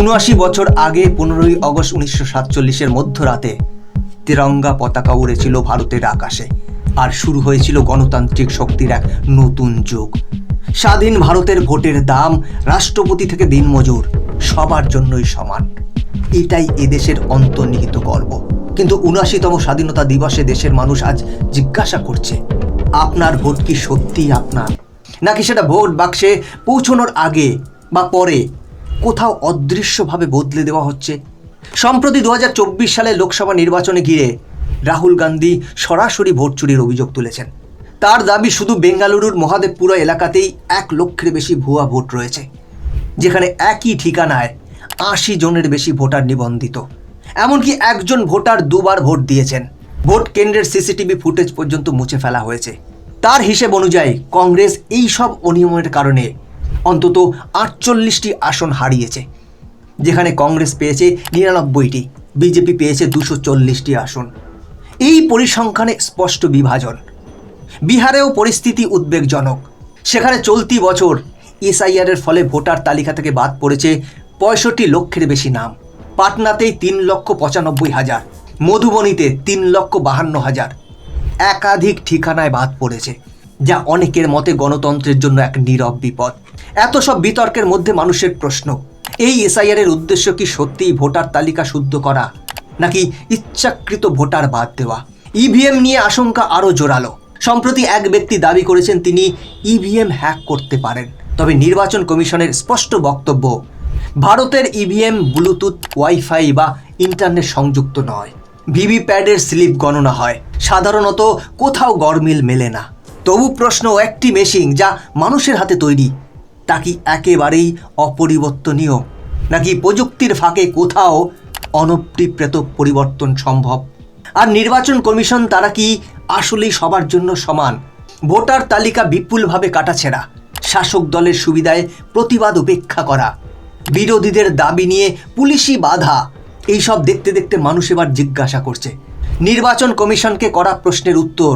উনআশি বছর আগে পনেরোই অগস্ট উনিশশো সাতচল্লিশের মধ্যরাতে তিরঙ্গা পতাকা উড়েছিল ভারতের আকাশে আর শুরু হয়েছিল গণতান্ত্রিক শক্তির এক নতুন যুগ। স্বাধীন ভারতের ভোটের দাম রাষ্ট্রপতি থেকে দিনমজুর, সবার জন্যই সমান। এটাই এদেশের অন্তর্নিহিত গর্ব। কিন্তু উনআশিতম স্বাধীনতা দিবসে দেশের মানুষ আজ জিজ্ঞাসা করছে, আপনার ভোট কি সত্যিই আপনার? নাকি সেটা ভোট বাক্সে পৌঁছানোর আগে বা পরে কোথাও অদৃশ্যভাবে বদলে দেওয়া হচ্ছে। সম্প্রতি দু হাজার চব্বিশ সালে লোকসভা নির্বাচনে ঘিরে রাহুল গান্ধী সরাসরি ভোট চুরির অভিযোগ তুলেছেন। তার দাবি শুধু বেঙ্গালুরুর মহাদেবপুরা এলাকাতেই এক লক্ষের বেশি ভুয়া ভোট রয়েছে, যেখানে একই ঠিকানায় আশি জনের বেশি ভোটার নিবন্ধিত। এমনকি একজন ভোটার দুবার ভোট দিয়েছেন। ভোট কেন্দ্রের সিসিটিভি ফুটেজ পর্যন্ত মুছে ফেলা হয়েছে। তার হিসেব অনুযায়ী কংগ্রেস এই সব অনিয়মের কারণে অন্তত আটচল্লিশটি আসন হারিয়েছে, যেখানে কংগ্রেস পেয়েছে নিরানব্বইটি, বিজেপি পেয়েছে দুশো চল্লিশটি আসন। এই পরিসংখ্যানে স্পষ্ট বিভাজন। বিহারেও পরিস্থিতি উদ্বেগজনক। সেখানে চলতি বছর এসআইআরের ফলে ভোটার তালিকা থেকে বাদ পড়েছে পঁয়ষট্টি লক্ষের বেশি নাম। পাটনাতেই তিন লক্ষ পঁচানব্বই হাজার, মধুবনীতে তিন লক্ষ বাহান্ন হাজার। একাধিক ঠিকানায় বাদ পড়েছে, যা অনেকের মতে গণতন্ত্রের জন্য এক নীরব বিপদ। এত সব বিতর্কের মধ্যে মানুষের প্রশ্ন, এই এসআইআর এর উদ্দেশ্য কি সত্যিই ভোটার তালিকা শুদ্ধ করা, নাকি ইচ্ছাকৃত ভোটার বাদ দেওয়া? ইভিএম নিয়ে আশঙ্কা আরও জোরালো। সম্প্রতি এক ব্যক্তি দাবি করেছেন তিনি ইভিএম হ্যাক করতে পারেন। তবে নির্বাচন কমিশনের স্পষ্ট বক্তব্য, ভারতের ইভিএম ব্লুটুথ, ওয়াইফাই বা ইন্টারনেট সংযুক্ত নয়। ভিভিপ্যাডের স্লিপ গণনা হয়। সাধারণত কোথাও গরমিল মেলে না। তবু প্রশ্ন একটি মেশিন যা মানুষের হাতে তৈরি তা কি একেবারেই অপরিবর্তনীয়? নাকি প্রযুক্তির ফাঁকে কোথাও অনপ্রিপ্রেত পরিবর্তন সম্ভব? আর নির্বাচন কমিশন তারা কি আসলেই সবার জন্য সমান? ভোটার তালিকা বিপুলভাবে কাটাছেড়া, শাসক দলের সুবিধায় প্রতিবাদ উপেক্ষা করা, বিরোধীদের দাবি নিয়ে পুলিশি বাধা, এইসব দেখতে দেখতে মানুষ এবার জিজ্ঞাসা করছে। নির্বাচন কমিশনকে করা প্রশ্নের উত্তর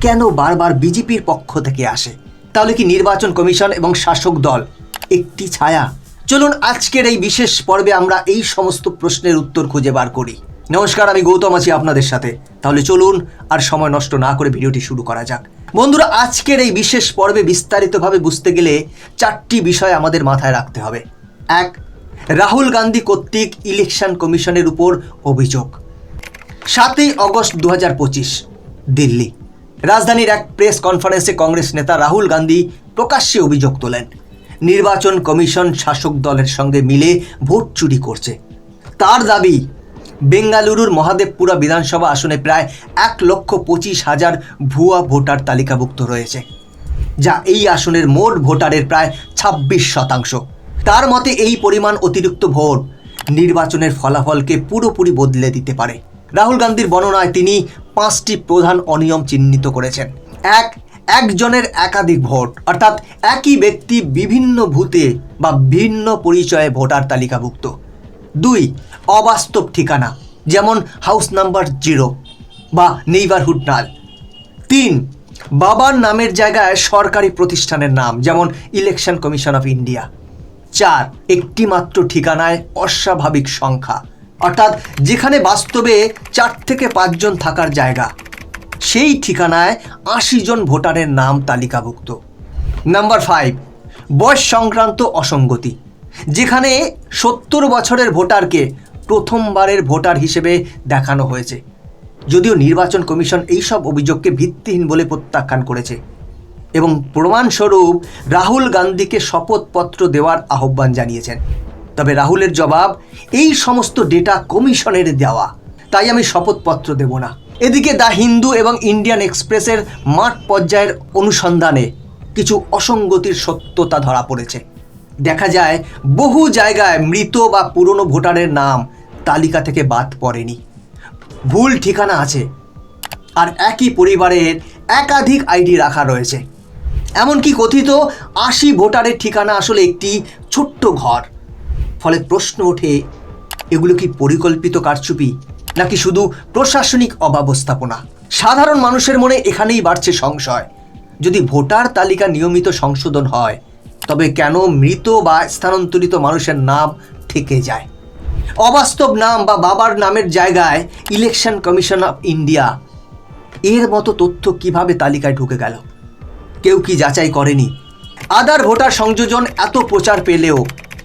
কেন বারবার বিজেপির পক্ষ থেকে আসে? তাহলে কি নির্বাচন কমিশন এবং শাসক দল একটি ছায়া? চলুন আজকের এই বিশেষ পর্বে আমরা এই সমস্ত প্রশ্নের উত্তর খুঁজে বার করি। নমস্কার, আমি গৌতম আছি আপনাদের সাথে। তাহলে চলুন আর সময় নষ্ট না করে ভিডিওটি শুরু করা যাক। বন্ধুরা, আজকের এই বিশেষ পর্বে বিস্তারিতভাবে বুঝতে গেলে চারটি বিষয় আমাদের মাথায় রাখতে হবে। এক, রাহুল গান্ধী কর্তৃক ইলেকশন কমিশনের উপর অভিযোগ। সাতই অগস্ট দু হাজার পঁচিশ, দিল্লি। রাজধানীর এক প্রেস কনফারেন্সে কংগ্রেস নেতা রাহুল গান্ধী প্রকাশ্যে অভিযোগ তোলেন। নির্বাচন কমিশন শাসক দলের সঙ্গে মিলে ভোট চুরি করছে। তার দাবি, বেঙ্গালুরুর মহাদেবপুরা বিধানসভা আসনে প্রায় এক লক্ষ পঁচিশ হাজার ভুয়া ভোটার তালিকাভুক্ত রয়েছে, যা এই আসনের মোট ভোটারের প্রায় ছাব্বিশ শতাংশ। তার মতে, এই পরিমাণ অতিরিক্ত ভোট নির্বাচনের ফলাফলকে পুরোপুরি বদলে দিতে পারে। রাহুল গান্ধীর বর্ণনায় তিনি পাঁচটি প্রধান অনিয়ম চিহ্নিত করেছেন। এক, একজনের একাধিক ভোট, অর্থাৎ একই ব্যক্তি বিভিন্ন ভূতে বা ভিন্ন পরিচয়ে ভোটার তালিকাভুক্ত। দুই, অবাস্তব ঠিকানা, যেমন হাউস নাম্বার জিরো বা নেইবারহুড নাল। তিন, বাবার নামের জায়গায় সরকারি প্রতিষ্ঠানের নাম, যেমন ইলেকশন কমিশন অফ ইন্ডিয়া। চার একটি মাত্র ঠিকানায় অস্বাভাবিক সংখ্যা। অর্থাৎ যেখানে বাস্তবে চার থেকে পাঁচজন থাকার জায়গা, সেই ঠিকানায় আশি জন ভোটারের নাম তালিকাভুক্ত। নাম্বার ফাইভ, বয়স সংক্রান্ত অসঙ্গতি, যেখানে সত্তর বছরের ভোটারকে প্রথমবারের ভোটার হিসেবে দেখানো হয়েছে। যদিও নির্বাচন কমিশন এইসব অভিযোগকে ভিত্তিহীন বলে প্রত্যাখ্যান করেছে এবং প্রমাণস্বরূপ রাহুল গান্ধীকে শপথপত্র দেওয়ার আহ্বান জানিয়েছেন। তবে রাহুলের জবাব, এই সমস্ত ডেটা কমিশনের দেওয়া। তাই আমি শপথপত্র দেব না। এদিকে দ্য হিন্দু এবং ইন্ডিয়ান এক্সপ্রেসের মাঠ পর্যায়ের অনুসন্ধানে কিছু অসঙ্গতির সত্যতা ধরা পড়েছে। দেখা যায়, বহু জায়গায় মৃত বা পুরনো ভোটারের নাম তালিকা থেকে বাদ পড়েনি। ভুল ঠিকানা আছে। আর একই পরিবারের একাধিক আইডি রাখা রয়েছে। এমনকি কথিত আশি ভোটারের ঠিকানা আসলে একটি ছোট্ট ঘর। ফলে প্রশ্ন ওঠে, এগুলো কি পরিকল্পিত কারচুপি নাকি শুধু প্রশাসনিক অব্যবস্থাপনা? সাধারণ মানুষের মনে এখানেই বাড়ছে সংশয়। যদি ভোটার তালিকা নিয়মিত সংশোধন হয়, তবে কেন মৃত বা স্থানান্তরিত মানুষের নাম থেকে যায়? অবাস্তব নাম বা বাবার নামের জায়গায় ইলেকশন কমিশন অফ ইন্ডিয়া এর মতো তথ্য কীভাবে তালিকায় ঢুকে গেল? কেউ কি যাচাই করেনি? আদার ভোটার সংযোজন এত প্রচার পেলেও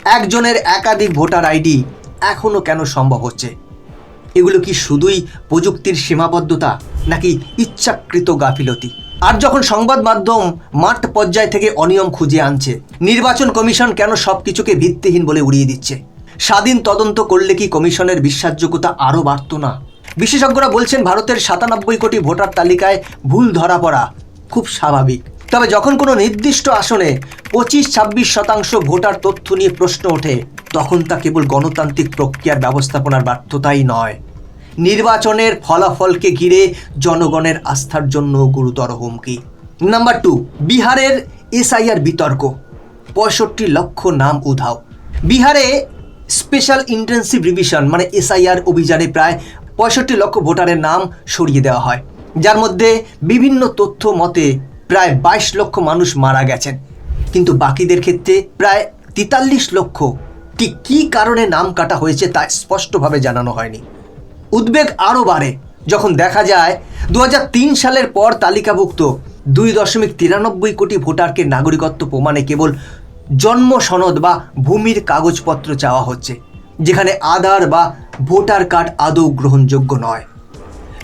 একজনের একাধিক ভোটার আইডি এখনও কেন সম্ভব হচ্ছে? এগুলো কি শুধুই প্রযুক্তির সীমাবদ্ধতা নাকি ইচ্ছাকৃত গাফিলতি? আর যখন সংবাদ মাধ্যম মাঠ পর্যায় থেকে অনিয়ম খুঁজে আনছে, নির্বাচন কমিশন কেন সব কিছুকে ভিত্তিহীন বলে উড়িয়ে দিচ্ছে? স্বাধীন তদন্ত করলে কি কমিশনের বিশ্বাসযোগ্যতা আরও বাড়ত না? বিশেষজ্ঞরা বলছেন, ভারতের সাতানব্বই কোটি ভোটার তালিকায় ভুল ধরা পড়া খুব স্বাভাবিক। তবে যখন কোনো নির্দিষ্ট আসনে পঁচিশ, ছাব্বিশ শতাংশ ভোটার তথ্য নিয়ে প্রশ্ন ওঠে, তখন তা কেবল গণতান্ত্রিক প্রক্রিয়ার ব্যবস্থাপনার ব্যর্থতাই নয়। নির্বাচনের ফলাফলকে ঘিরে জনগণের আস্থার জন্য গুরুতর হুমকি। নাম্বার টু, বিহারের এসআইআর বিতর্ক। পঁয়ষট্টি লক্ষ নাম উধাও। বিহারে স্পেশাল ইন্টেন্সিভ রিভিশন মানে এসআইআর অভিযানে প্রায় পঁয়ষট্টি লক্ষ ভোটারের নাম সরিয়ে দেওয়া হয়। যার মধ্যে বিভিন্ন তথ্য মতে প্রায় বাইশ লক্ষ মানুষ মারা গেছেন। কিন্তু বাকিদের ক্ষেত্রে প্রায় তেতাল্লিশ লক্ষ। ঠিক কী কারণে নাম কাটা হয়েছে তা স্পষ্টভাবে জানানো হয়নি। উদ্বেগ আরও বাড়ে, যখন দেখা যায় দু হাজার তিন সালের পর তালিকাভুক্ত দুই দশমিক তিরানব্বই কোটি ভোটারকে নাগরিকত্ব প্রমাণে কেবল জন্ম সনদ বা ভূমির কাগজপত্র চাওয়া হচ্ছে, যেখানে আধার বা ভোটার কার্ড আদৌ গ্রহণযোগ্য নয়।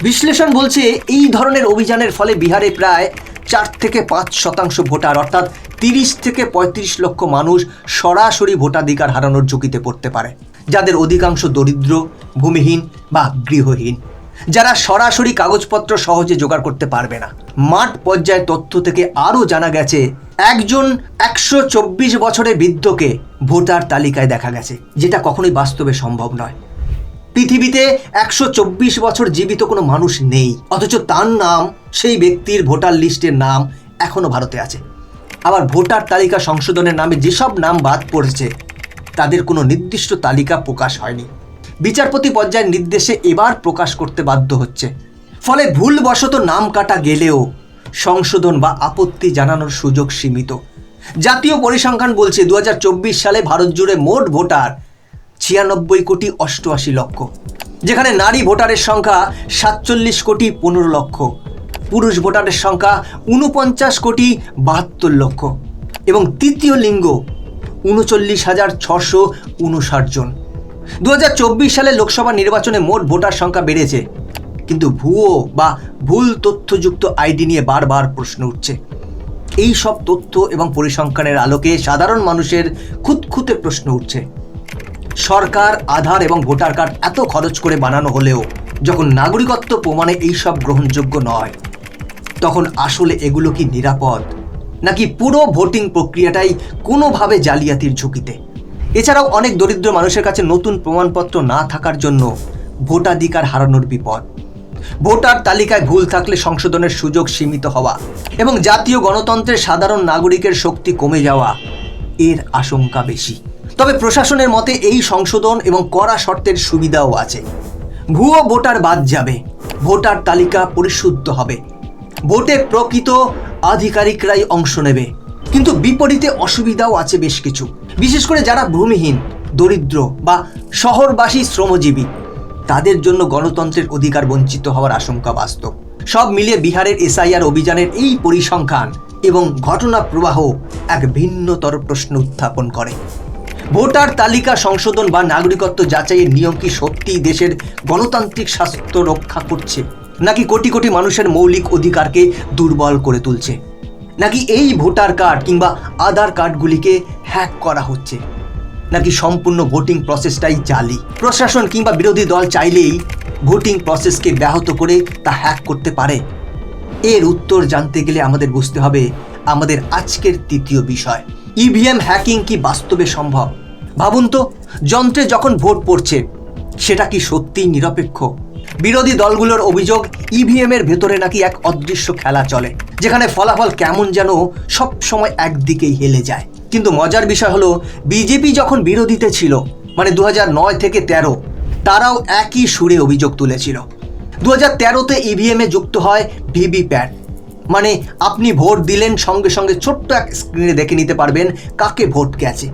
বিশ্লেষণ বলছে এই ধরনের অভিযানের ফলে বিহারে প্রায় চার থেকে পাঁচ শতাংশ ভোটার, অর্থাৎ তিরিশ থেকে পঁয়ত্রিশ লক্ষ মানুষ সরাসরি ভোটাধিকার হারানোর ঝুঁকিতে পড়তে পারে, যাদের অধিকাংশ দরিদ্র, ভূমিহীন বা গৃহহীন, যারা সরাসরি কাগজপত্র সহজে জোগাড় করতে পারবে না। মাঠ পর্যায়ে তথ্য থেকে আরও জানা গেছে, একজন একশো চব্বিশ বছরের বৃদ্ধকে ভোটার তালিকায় দেখা গেছে, যেটা কখনোই বাস্তবে সম্ভব নয়। পৃথিবীতে একশো চব্বিশ বছর জীবিত কোনো মানুষ নেই। অথচ তার নাম, সেই ব্যক্তির ভোটার লিস্টের নাম এখনও ভারতে আছে। আবার ভোটার তালিকা সংশোধনের নামে যেসব নাম বাদ পড়েছে, তাদের কোনো নির্দিষ্ট তালিকা প্রকাশ হয়নি। বিচারপতি পর্যায়ের নির্দেশে এবার প্রকাশ করতে বাধ্য হচ্ছে। ফলে ভুলবশত নাম কাটা গেলেও সংশোধন বা আপত্তি জানানোর সুযোগ সীমিত। জাতীয় পরিসংখ্যান বলছে, দু হাজার চব্বিশ সালে ভারত জুড়ে মোট ভোটার ছিয়ানব্বই কোটি অষ্টআশি লক্ষ, যেখানে নারী ভোটারের সংখ্যা সাতচল্লিশ কোটি পনেরো লক্ষ, পুরুষ ভোটারের সংখ্যা উনপঞ্চাশ কোটি বাহাত্তর লক্ষ এবং তৃতীয় লিঙ্গ উনচল্লিশ হাজার ছশো উনষাট জন। দু হাজার চব্বিশ সালে লোকসভা নির্বাচনে মোট ভোটার সংখ্যা বেড়েছে, কিন্তু ভুয়ো বা ভুল তথ্যযুক্ত আইডি নিয়ে বারবার প্রশ্ন উঠছে। এই সব তথ্য এবং পরিসংখ্যানের আলোকে সাধারণ মানুষের খুঁতখুঁতে প্রশ্ন উঠছে। সরকার, আধার এবং ভোটার কার্ড এত খরচ করে বানানো হলেও যখন নাগরিকত্ব প্রমাণে এইসব গ্রহণযোগ্য নয়, তখন আসলে এগুলো কি নিরাপদ? নাকি পুরো ভোটিং প্রক্রিয়াটাই কোনোভাবে জালিয়াতির ঝুঁকিতে? এছাড়াও অনেক দরিদ্র মানুষের কাছে নতুন প্রমাণপত্র না থাকার জন্য ভোটাধিকার হারানোর বিপদ। ভোটার তালিকায় ভুল থাকলে সংশোধনের সুযোগ সীমিত হওয়া এবং জাতীয় গণতন্ত্রের সাধারণ নাগরিকের শক্তি কমে যাওয়া এর আশঙ্কা বেশি। তবে প্রশাসনের মতে এই সংশোধন এবং কড়া শর্তের সুবিধাও আছে। ভুয়ো ভোটার বাদ যাবে। ভোটার তালিকা পরিশুদ্ধ হবে। ভোটে প্রকৃত আধিকারিকরাই অংশ নেবে। কিন্তু বিপরীতে অসুবিধাও আছে বেশ কিছু। বিশেষ করে যারা ভূমিহীন, দরিদ্র বা শহরবাসী শ্রমজীবী, তাদের জন্য গণতন্ত্রের অধিকার বঞ্চিত হওয়ার আশঙ্কা বাস্তব। সব মিলিয়ে বিহারের এসআইআর অভিযানের এই পরিসংখ্যান এবং ঘটনা প্রবাহ এক ভিন্নতর প্রশ্ন উত্থাপন করে। ভোটার তালিকা সংশোধন বা নাগরিকত্ব যাচাইয়ের নিয়ম কি সত্যিই দেশের গণতান্ত্রিক স্বাস্থ্য রক্ষা করছে? নাকি কোটি কোটি মানুষের মৌলিক অধিকারকে দুর্বল করে তুলছে? নাকি এই ভোটার কার্ড কিংবা আধার কার্ডগুলিকে হ্যাক করা হচ্ছে? নাকি সম্পূর্ণ ভোটিং প্রসেসটাই জালি? প্রশাসন কিংবা বিরোধী দল চাইলেই ভোটিং প্রসেসকে ব্যাহত করে তা হ্যাক করতে পারে। এর উত্তর জানতে গেলে আমাদের বুঝতে হবে আমাদের আজকের তৃতীয় বিষয়। ইভিএম হ্যাকিং কি বাস্তবে সম্ভব? ভাবুন তো, যন্ত্রে যখন ভোট পড়ছে, সেটা কি সত্যিই নিরপেক্ষ? বিরোধী দলগুলোর অভিযোগ ইভিএম এর ভেতরে নাকি এক অদৃশ্য খেলা চলে, যেখানে ফলাফল কেমন যেন সব সময় একদিকেই হেলে যায়। কিন্তু মজার বিষয় হলো, বিজেপি যখন বিরোধীতে ছিল মানে দু নয় থেকে তেরো, তারাও একই সুরে অভিযোগ তুলেছিল। দু হাজার তেরোতে ইভিএমে যুক্ত হয় ভিভিপ্যাট মানে আপনি ভোট দিলেন সঙ্গে সঙ্গে ছোট্ট এক স্ক্রিনে দেখে নিতে পারবেন কাকে ভোট গেছে।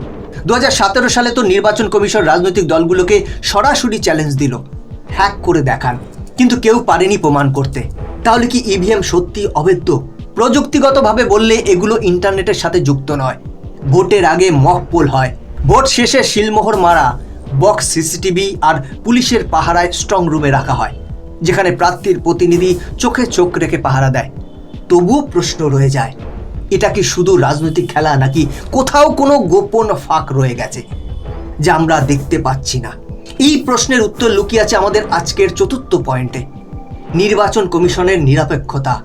দু হাজার সতেরো সালে তো নির্বাচন কমিশন রাজনৈতিক দলগুলোকে সরাসরি চ্যালেঞ্জ দিল হ্যাক করে দেখান। কিন্তু কেউ পারেনি প্রমাণ করতে। তাহলে কি ইভিএম সত্যি অবৈধ? প্রযুক্তিগতভাবে বললে এগুলো ইন্টারনেটের সাথে যুক্ত নয়। ভোটের আগে মক পোল হয়। ভোট শেষে শিলমোহর মারা বক্স সিসিটিভি আর পুলিশের পাহারায় স্ট্রং রুমে রাখা হয়, যেখানে প্রার্থীর প্রতিনিধি চোখে চোখ রেখে পাহারা দেয়। তবুও প্রশ্ন রয়ে যায়, এটা কি শুধু রাজনৈতিক খেলা নাকি কোথাও কোনো গোপন ফাঁক রয়ে গেছে, যা আমরা দেখতে পাচ্ছি না? এই প্রশ্নের উত্তর লুকিয়ে আছে আমাদের আজকের চতুর্থ পয়েন্টে। নির্বাচন কমিশনের নিরপেক্ষতা,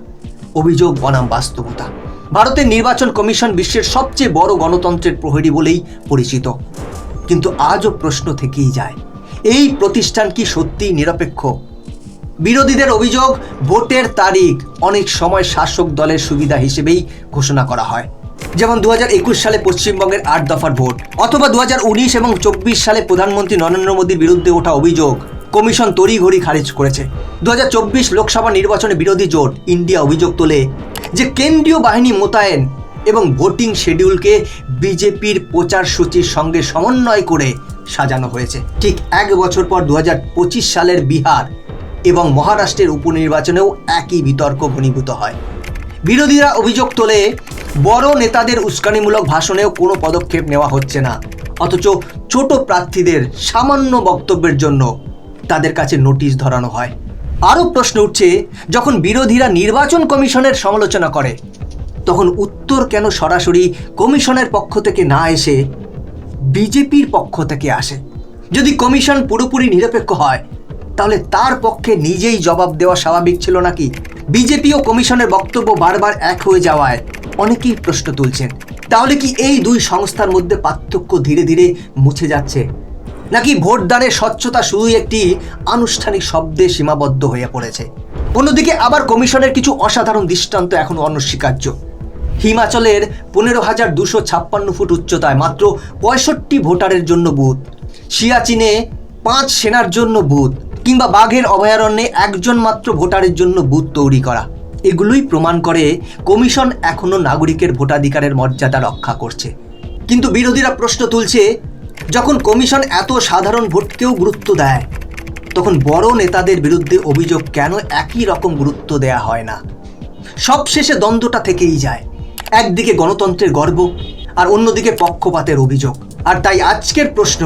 অভিযোগ, বনাম বাস্তবতা। ভারতের নির্বাচন কমিশন বিশ্বের সবচেয়ে বড় গণতন্ত্রের প্রহরী বলেই পরিচিত। কিন্তু আজও প্রশ্ন থেকেই যায়, এই প্রতিষ্ঠান কি সত্যিই নিরপেক্ষ? বিরোধীদের অভিযোগ, ভোটের তারিখ অনেক সময় শাসক দলের সুবিধা হিসেবেই ঘোষণা করা হয়। যেমন দু হাজার একুশ সালে পশ্চিমবঙ্গের আট দফার ভোট অথবা দু হাজার উনিশ এবং চব্বিশ সালে প্রধানমন্ত্রী নরেন্দ্র মোদীর বিরুদ্ধে ওঠা অভিযোগ কমিশন তড়িঘড়ি খারিজ করেছে। দু হাজার চব্বিশ লোকসভা নির্বাচনে বিরোধী জোট ইন্ডিয়া অভিযোগ তোলে যে কেন্দ্রীয় বাহিনী মোতায়েন এবং ভোটিং শিডিউলকে বিজেপির প্রচার সূচির সঙ্গে সমন্বয় করে সাজানো হয়েছে। ঠিক এক বছর পর দু হাজার পঁচিশ সালের বিহার এবং মহারাষ্ট্রের উপনির্বাচনেও একই বিতর্ক ঘনীভূত হয়। বিরোধীরা অভিযোগ তোলে, বড় নেতাদের উস্কানিমূলক ভাষণেও কোনো পদক্ষেপ নেওয়া হচ্ছে না। অথচ ছোট প্রার্থীদের সামান্য বক্তব্যের জন্য তাদের কাছে নোটিশ ধরানো হয়। আরও প্রশ্ন উঠছে, যখন বিরোধীরা নির্বাচন কমিশনের সমালোচনা করে, তখন উত্তর কেন সরাসরি কমিশনের পক্ষ থেকে না এসে বিজেপির পক্ষ থেকে আসে? যদি কমিশন পুরোপুরি নিরপেক্ষ হয় তাহলে তার পক্ষে নিজেই জবাব দেওয়া স্বাভাবিক ছিল নাকি? বিজেপি ও কমিশনের বক্তব্য বারবার এক হয়ে যাওয়ায় অনেকেই প্রশ্ন তুলছেন, তাহলে কি এই দুই সংস্থার মধ্যে পার্থক্য ধীরে ধীরে মুছে যাচ্ছে? নাকি ভোটদানের স্বচ্ছতা শুধুই একটি আনুষ্ঠানিক শব্দে সীমাবদ্ধ হয়ে পড়েছে? অন্যদিকে আবার কমিশনের কিছু অসাধারণ দৃষ্টান্ত এখন অনস্বীকার্য। হিমাচলের পনেরো হাজার দুশো ছাপ্পান্ন ফুট উচ্চতায় মাত্র পঁয়ষট্টি ভোটারের জন্য বুথ। সিয়াচিনে পাঁচ সেনার জন্য বুথ। কিংবা বাঘের অভয়ারণ্যে একজন মাত্র ভোটারের জন্য বুথ তৈরি করা। এগুলোই প্রমাণ করে কমিশন এখনও নাগরিকের ভোটাধিকারের মর্যাদা রক্ষা করছে। কিন্তু বিরোধীরা প্রশ্ন তুলছে, যখন কমিশন এত সাধারণ ভোটকেও গুরুত্ব দেয়, তখন বড় নেতাদের বিরুদ্ধে অভিযোগ কেন একই রকম গুরুত্ব দেয়া হয় না? সবশেষে দ্বন্দ্বটা থেকেই যায়। একদিকে গণতন্ত্রের গর্ব আর অন্যদিকে পক্ষপাতের অভিযোগ। আর তাই আজকের প্রশ্ন,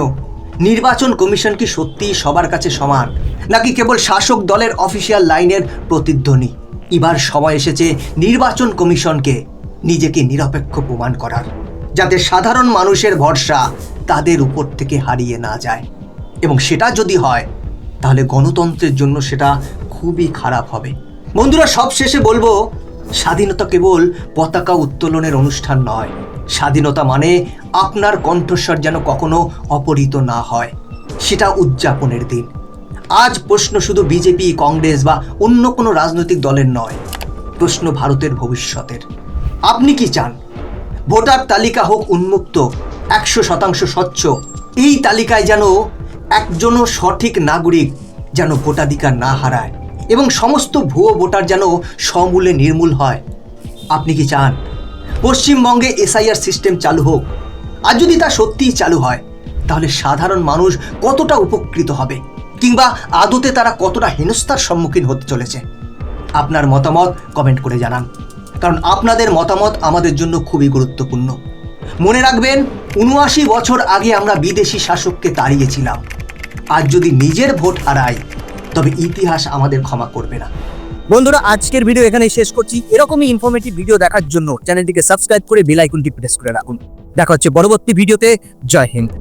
নির্বাচন কমিশন কি সত্যিই সবার কাছে সমান? নাকি কেবল শাসক দলের অফিসিয়াল লাইনের প্রতিধ্বনি? এবার সময় এসেছে নির্বাচন কমিশনকে নিজেকে নিরপেক্ষ প্রমাণ করার, যাতে সাধারণ মানুষের ভরসা তাদের উপর থেকে হারিয়ে না যায়। এবং সেটা যদি হয়, তাহলে গণতন্ত্রের জন্য সেটা খুবই খারাপ হবে। বন্ধুরা সব শেষে বলব, স্বাধীনতা কেবল পতাকা উত্তোলনের অনুষ্ঠান নয়। স্বাধীনতা মানে আপনার কণ্ঠস্বর যেন কখনো অপহৃত না হয়। সেটা উদযাপনের দিন। আজ প্রশ্ন শুধু বিজেপি, কংগ্রেস বা অন্য কোনো রাজনৈতিক দলের নয়, প্রশ্ন ভারতের ভবিষ্যতের। আপনি কি চান? ভোটার তালিকা হোক উন্মুক্ত, একশো শতাংশ স্বচ্ছ, এই তালিকায় যেন একজনও সঠিক নাগরিক যেন ভোটাধিকার না হারায় এবং সমস্ত ভুয়ো ভোটার যেন সমূলে নির্মূল হয়। আপনি কি চান? পশ্চিমবঙ্গে এসআইআর সিস্টেম চালু হোক। আর যদি তা সত্যিই চালু হয়, তাহলে সাধারণ মানুষ কতটা উপকৃত হবে? কিংবা আদতে তারা কতটা হেনস্থার সম্মুখীন হতে চলেছে? আপনার মতামত কমেন্ট করে জানান। কারণ আপনাদের মতামত আমাদের জন্য খুবই গুরুত্বপূর্ণ। মনে রাখবেন, উনআশি বছর আগে আমরা বিদেশি শাসককে তাড়িয়েছিলাম। আজ যদি নিজের ভোট হারাই, তবে ইতিহাস আমাদের ক্ষমা করবে না। বন্ধুরা, আজকের ভিডিও এখানেই শেষ করছি। এরকমই ইনফরমেটিভ ভিডিও দেখার জন্য চ্যানেলটিকে সাবস্ক্রাইব করে বেল প্রেস করে রাখুন। দেখা হচ্ছে পরবর্তী ভিডিওতে জয় হিন্দ।